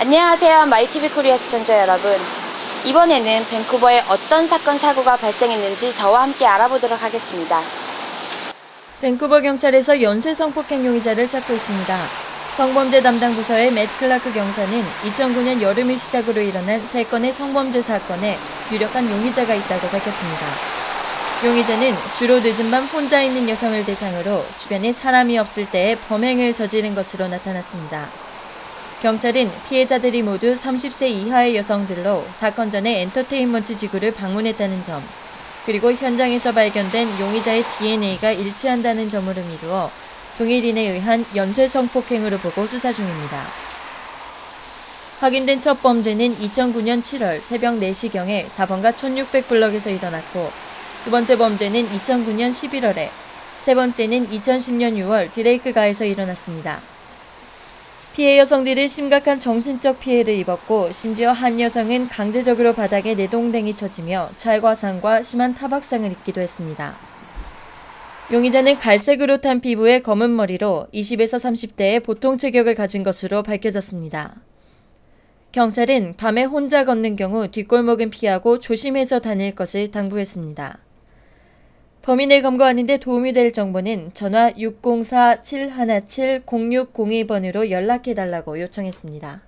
안녕하세요. 마이티비 코리아 시청자 여러분. 이번에는 밴쿠버에 어떤 사건 사고가 발생했는지 저와 함께 알아보도록 하겠습니다. 밴쿠버 경찰에서 연쇄 성폭행 용의자를 찾고 있습니다. 성범죄 담당 부서의 맷 클라크 경사는 2009년 여름을 시작으로 일어난 세 건의 성범죄 사건에 유력한 용의자가 있다고 밝혔습니다. 용의자는 주로 늦은 밤 혼자 있는 여성을 대상으로 주변에 사람이 없을 때에 범행을 저지른 것으로 나타났습니다. 경찰은 피해자들이 모두 30세 이하의 여성들로 사건 전에 엔터테인먼트 지구를 방문했다는 점, 그리고 현장에서 발견된 용의자의 DNA가 일치한다는 점으로 미루어 동일인에 의한 연쇄 성폭행으로 보고 수사 중입니다. 확인된 첫 범죄는 2009년 7월 새벽 4시경에 4번가 1600블럭에서 일어났고 두 번째 범죄는 2009년 11월에 세 번째는 2010년 6월 드레이크가에서 일어났습니다. 피해 여성들은 심각한 정신적 피해를 입었고 심지어 한 여성은 강제적으로 바닥에 내동댕이 쳐지며 찰과상과 심한 타박상을 입기도 했습니다. 용의자는 갈색으로 탄 피부에 검은 머리로 20에서 30대의 보통 체격을 가진 것으로 밝혀졌습니다. 경찰은 밤에 혼자 걷는 경우 뒷골목은 피하고 조심해서 다닐 것을 당부했습니다. 범인을 검거하는 데 도움이 될 정보는 전화 604-717-0602번으로 연락해달라고 요청했습니다.